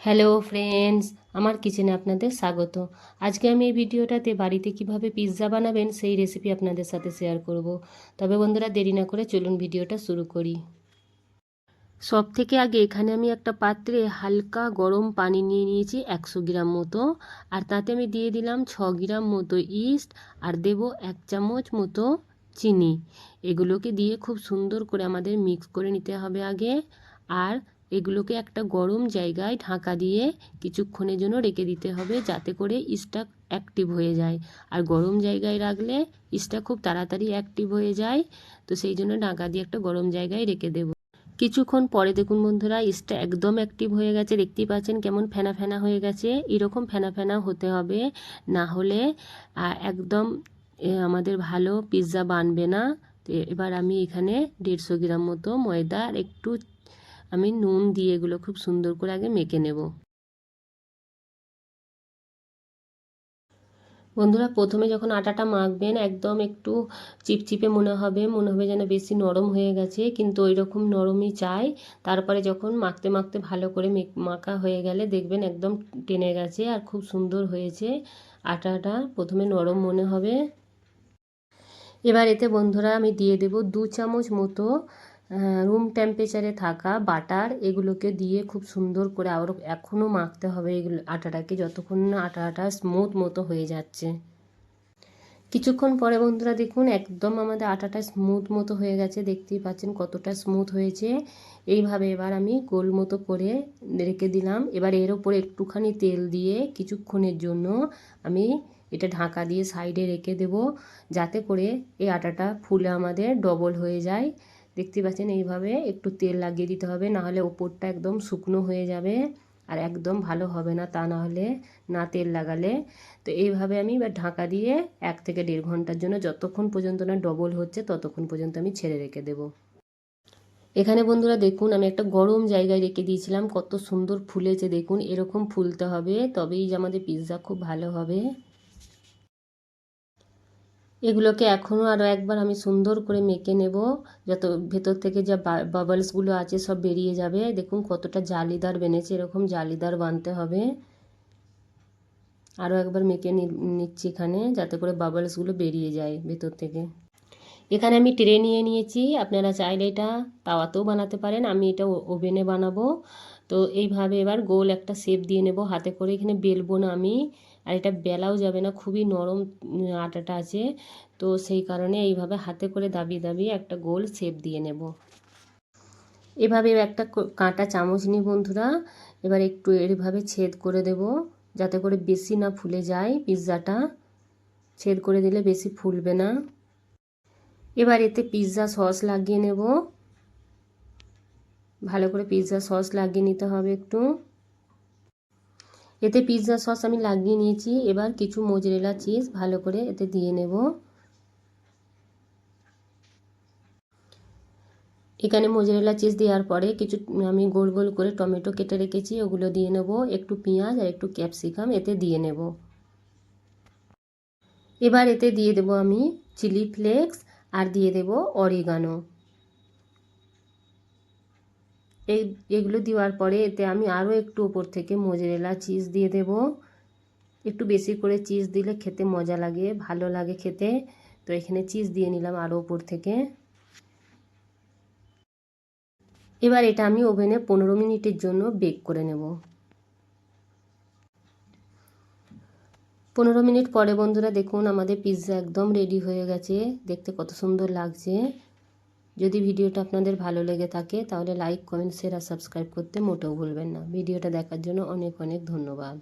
Hello friends, আমার কিচেনে আপনাদের স্বাগত। আজকে আমি এই ভিডিওটাতে বাড়িতে কীভাবে পিৎজা বানাবেন সেই রেসিপি আপনাদের সাথে শেয়ার করব। তবে বন্ধুরা, দেরি না করে চলুন ভিডিওটা শুরু করি। সব থেকে আগে এখানে আমি একটা পাত্রে হালকা গরম পানি নিয়ে নিয়েছি একশো গ্রাম মতো, আর তাতে আমি দিয়ে দিলাম ছ গ্রাম মতো ইস্ট আর দেব এক চামচ মতো চিনি। এগুলোকে দিয়ে খুব সুন্দর করে আমাদের মিক্স করে নিতে হবে আগে, আর এগুলোকে একটা গরম জায়গায় ঢাকা দিয়ে কিছুক্ষণের জন্য রেখে দিতে হবে যাতে করে ইস্টটা অ্যাক্টিভ হয়ে যায়। আর গরম জায়গায় রাখলে ইস্টটা খুব তাড়াতাড়ি অ্যাক্টিভ হয়ে যায়, তো সেই জন্য ঢাকা দিয়ে একটা গরম জায়গায় রেখে দেবো। কিছুক্ষণ পরে দেখুন বন্ধুরা, ইস্টটা একদম অ্যাক্টিভ হয়ে গেছে। দেখতেই পাচ্ছেন কেমন ফেনা ফেনা হয়ে গেছে। এরকম ফেনা ফেনা হতে হবে, না হলে একদম আমাদের ভালো পিৎজা বানবে না। তো এবার আমি এখানে দেড়শো গ্রাম মতো ময়দা আর একটু আমি নুন দিয়ে এগুলো খুব সুন্দর করে আগে মেখে নেব। বন্ধুরা, প্রথমে যখন আটাটা মাখবেন, একদম একটু চিপচিপে মনে হবে মনে হবে যেন বেশি নরম হয়ে গেছে, কিন্তু ওই রকম নরমই চাই। তারপরে যখন মাখতে মাখতে ভালো করে মাখা হয়ে গেলে দেখবেন একদম টেনে গেছে আর খুব সুন্দর হয়েছে আটাটা। প্রথমে নরম মনে হবে। এবার এতে বন্ধুরা আমি দিয়ে দেব দু চামচ মতো রুম টেম্পারেচারে থাকা বাটার এগুলোকে দিয়ে খুব সুন্দর করে আরও এখনও মাখতে হবে এগুলো আটাটাকে যতক্ষণ না আটাটা স্মুথ মতো হয়ে যাচ্ছে। কিছুক্ষণ পরে বন্ধুরা দেখুন একদম আমাদের আটাটা স্মুথ মতো হয়ে গেছে, দেখতেই পাচ্ছেন কতটা স্মুথ হয়েছে। এইভাবে এবার আমি গোল মতো করে রেখে দিলাম। এবার এর ওপরে একটুখানি তেল দিয়ে কিছুক্ষণের জন্য আমি এটা ঢাকা দিয়ে সাইডে রেখে দেব, যাতে করে এই আটাটা ফুলে আমাদের ডবল হয়ে যায়। দেখতে পাচ্ছেন, এইভাবে একটু তেল লাগিয়ে দিতে হবে, নাহলে ওপরটা একদম শুকনো হয়ে যাবে আর একদম ভালো হবে না, তা না হলে না তেল লাগালে। তো এইভাবে আমি এবার ঢাকা দিয়ে এক থেকে দেড় ঘণ্টার জন্য যতক্ষণ পর্যন্ত না ডবল হচ্ছে, ততক্ষণ পর্যন্ত আমি ছেড়ে রেখে দেব। এখানে বন্ধুরা দেখুন, আমি একটা গরম জায়গায় রেখে দিয়েছিলাম, কত সুন্দর ফুলেছে, দেখুন এরকম ফুলতে হবে, তবেই যে আমাদের পিৎজা খুব ভালো হবে। এগুলোকে এখনও আরও একবার আমি সুন্দর করে মেখে নেব। যত ভেতর থেকে যা বাবলসগুলো আছে সব বেরিয়ে যাবে। দেখুন কতটা জালিদার বেনেছে, এরকম জালিদার বানতে হবে। আরও একবার মেখে নিচ্ছি এখানে, যাতে করে বাবলসগুলো বেরিয়ে যায় ভেতর থেকে। এখানে আমি ট্রে নিয়ে নিয়েছি। আপনারা চাইলে এটা তাওয়াতেও বানাতে পারেন। আমি এটা ওভেনে বানাবো। তো এইভাবে এবার গোল একটা শেপ দিয়ে নেব। হাতে করে এখানে বেলবো না আমি। আর এটা বেলাও যাবে না, খুবই নরম আটাটা আছে। তো সেই কারণে এইভাবে হাতে করে দাবিয়ে দাবিয়ে একটা গোল শেপ দিয়ে নেব। এভাবে একটা কাঁটা চামচ নিই বন্ধুরা, এবার একটু এভাবে ছেদ করে দেব। যাতে করে বেশি না ফুলে যায় পিৎজাটা। ছেদ করে দিলে বেশি ফুলবে না। এবার এতে পিৎজা সস লাগিয়ে নেব। ভালো করে পিৎজা সস লাগিয়ে নিতে হবে একটু। এতে পিৎজা সস আমি লাগিয়ে নিয়েছি। এবার কিছু মোজরেলা চিজ ভালো করে এতে দিয়ে নেব। এখানে মোজরেলা চিজ দেওয়ার পরে কিছু, আমি গোল গোল করে টমেটো কেটে রেখেছি, ওগুলো দিয়ে নেব। একটু পেঁয়াজ আর একটু ক্যাপসিকাম এতে দিয়ে নেব। এবার এতে দিয়ে দেব আমি চিলি ফ্লেক্স আর দিয়ে দেব অরিগানো। এই, এগুলো দেওয়ার পরে এতে আমি আরও একটু ওপর থেকে মোজরেলা চিজ দিয়ে দেব। একটু বেশি করে চিজ দিলে খেতে মজা লাগে, ভালো লাগে খেতে। তো এখানে চিজ দিয়ে নিলাম আরও ওপর থেকে। এবার এটা আমি ওভেনে পনেরো মিনিটের জন্য বেক করে নেব। পনেরো মিনিট পরে বন্ধুরা দেখুন আমাদের পিৎজা একদম রেডি হয়ে গেছে। দেখতে কত সুন্দর লাগছে। যদি ভিডিওটা আপনাদের ভালো লেগে থাকে, তাহলে লাইক কমেন্ট শেয়ার আর সাবস্ক্রাইব করতে মোটেও ভুলবেন না। ভিডিওটা দেখার জন্য অনেক অনেক ধন্যবাদ।